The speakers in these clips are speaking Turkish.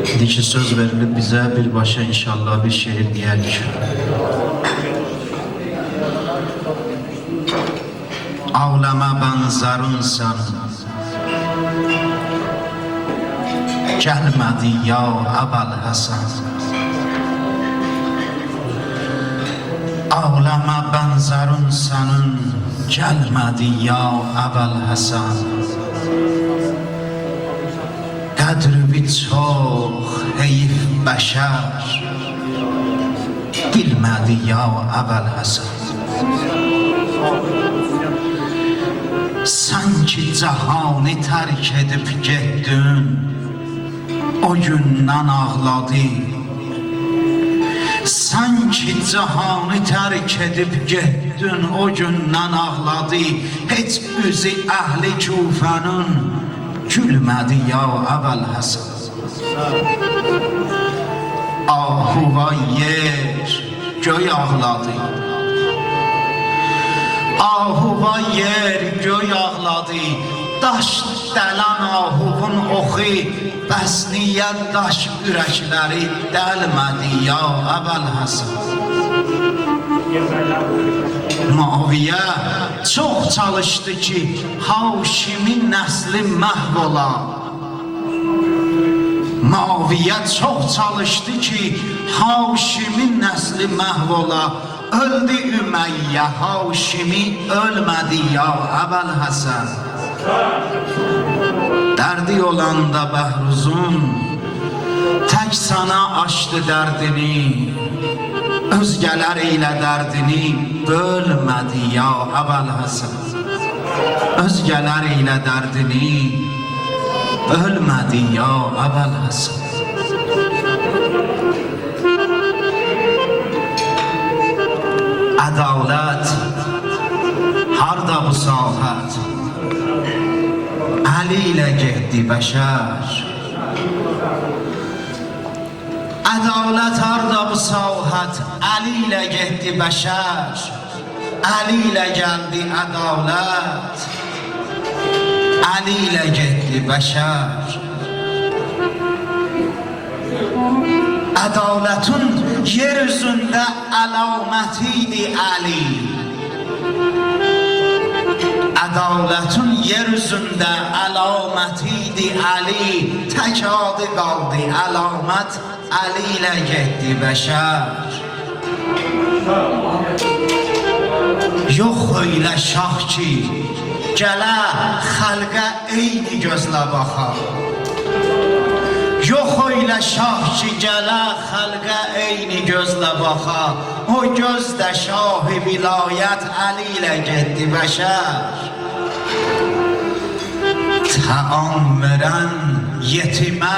Diki söz verilib bizə birbaşa inşallah bir şeir deyərik. Ağlama bənzərunsən Gəlmədi ya Əbəl Həsən Ağlama bənzərun sənin Gəlmədi ya Əbəl Həsən Qədri çox heyif bəşər Bilmədi ya Əbəl Həsən Sanki cahanı tərk edib getdin O gündən ağladı Sanki cahanı tərk edib getdin O gündən ağladı Heç üzü əhli küfənin Gülmədi ya Əbəl Həsən Ahuva yer göy ağladı. Ahuva yer göy ağladı. Daş dələn ahuvun oxu. Bəs niyə daş ürəkləri dəlmədi ya Əbəl Həsən Muaviyə çox çalışdı ki Haşimin nəsli məhv ola. Muaviyə çox çalışdı ki Haşimin nəsli məhv ola. Öldü Ümeyyə Haşimi ölmədi ya Əbəl Həsən. Dərdi olanda Bəhruzun Tək sana açdı dərdini Özgələr ilə dərdini bölmədi ya Əbəl Həsən. Özgələr ilə dərdini bölmədi ya Əbəl Həsən. Ədalət harda bu sahət Əli ilə getdi bəşər Ədalət harda bu sahət Əli ilə getdi bəşər Əli ilə gəldi ədalət Əli ilə getdi bəşər Ədalətin yer üzündə əlamətiydi Əli Ədalətin yer üzündə əlamətiydi Əli Tək adı qaldı əlamət Ilə getdi bəşər Yox elə şah ki Gələ xəlqə eyni gözlə baxa Yox elə şah ki gələ xəlqə eyni gözlə baxa O göz də şahı vilayət Əli ilə getdi bəşər Təam verən yetimə,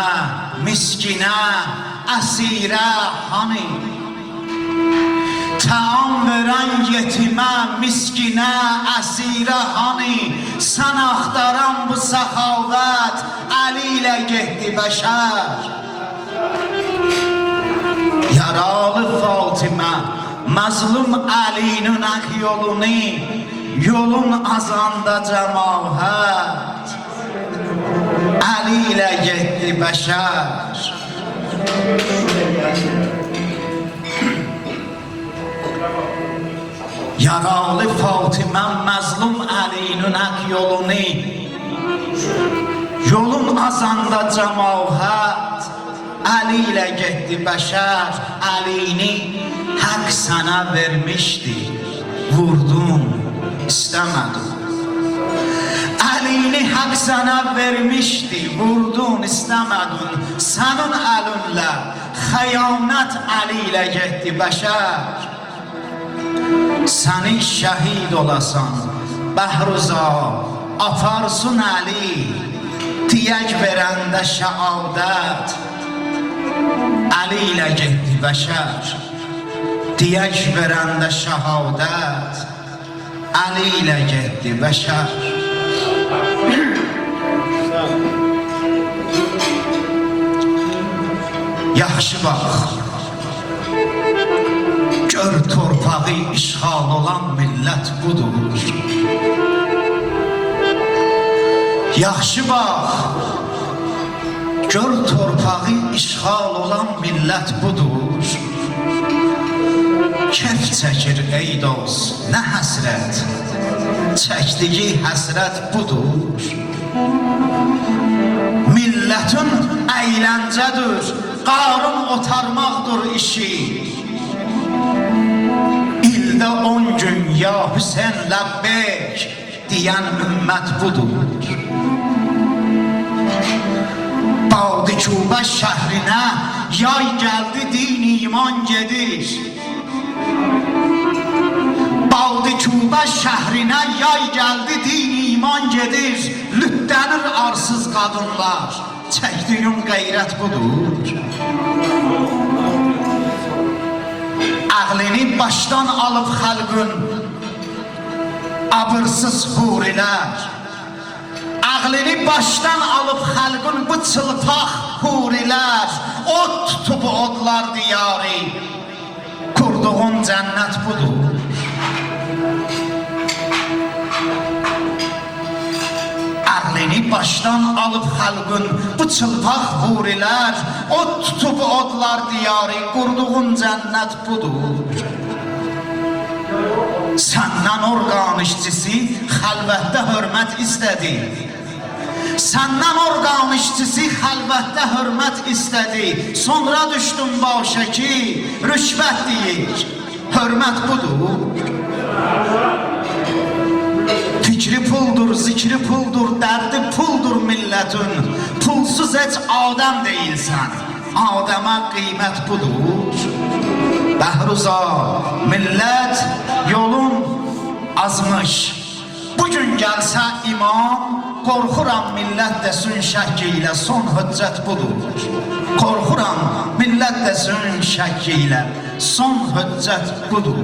miskinə, əsirə hani. Təam verən yetimə, miskinə, əsirə hani. Sən axtaran bu səxavət Əli ilə getdi bəşər. Yaralı Fatimə Məzlum Əlinin əq yolunu Yolun azanda cəmaət. Əli ilə getdi bəşər Yaralı Fatimə məzlum Əlinin əq yolunu. Yolun azanda cəmaət Əli ilə getdi bəşər. Əlini haqq sənə vermişdi. Vurdun, istəmədin Sənə vermişdi Vurdun, istəmədin Sənin əlinlə xəyanət Əli ilə getdi bəşər. Səni şəhid olasan Bəhruza Aparsın Əli Tiyək verəndə şəhadət Əli ilə getdi bəşər. Tiyək verəndə şəhadət Əli ilə getdi bəşər Bax Gör torpağı işğal olan millət budur Yaxşı bax Gör torpağı işğal olan millət budur. Kef çəkir ey dost, nə həsrət. Çəkdiyi həsrət budur. Millətin əyləncədir, qarın otarmaqdır işi. İldə on gün ya Hüseyin ləbbeyk deyən ümmət budur. Bağdikubə şəhrinə yay gəldi din iman gedir. Bağdikubə şəhrinə yay gəldi din iman gedir. Lütlənir arsız qadınlar. Çəkdiyim qeyrət budur. Ağlını başdan alıp xalqın abırsız hurilər Ağlını başdan alıp xalqın bu çılpaq hurilər Od tutub odlar diyarı Kurduğun cennet budur başdan alıp xalqın bu çılpaq hurilər Od tutub odlar diyarı Kurduğun cennet budur Səndən orqan işçisi xəlvətdə hörmət istədi. Səndən orqan işçisi xəlvətdə hörmət istədi. Sonra düşdüm başa ki, rüşvət deyir. Hörmət budur. Fikri puldur, zikri puldur, dərdi puldur millətin. Pulsuz heç adam deyilsən. Adama qiymət budur. Behruza millet yolun azmış. Bugün gelse imam korkuram millet desin şekkiyle son hüccet budur. Korkuram millet desin şekkiyle son hüccet budur.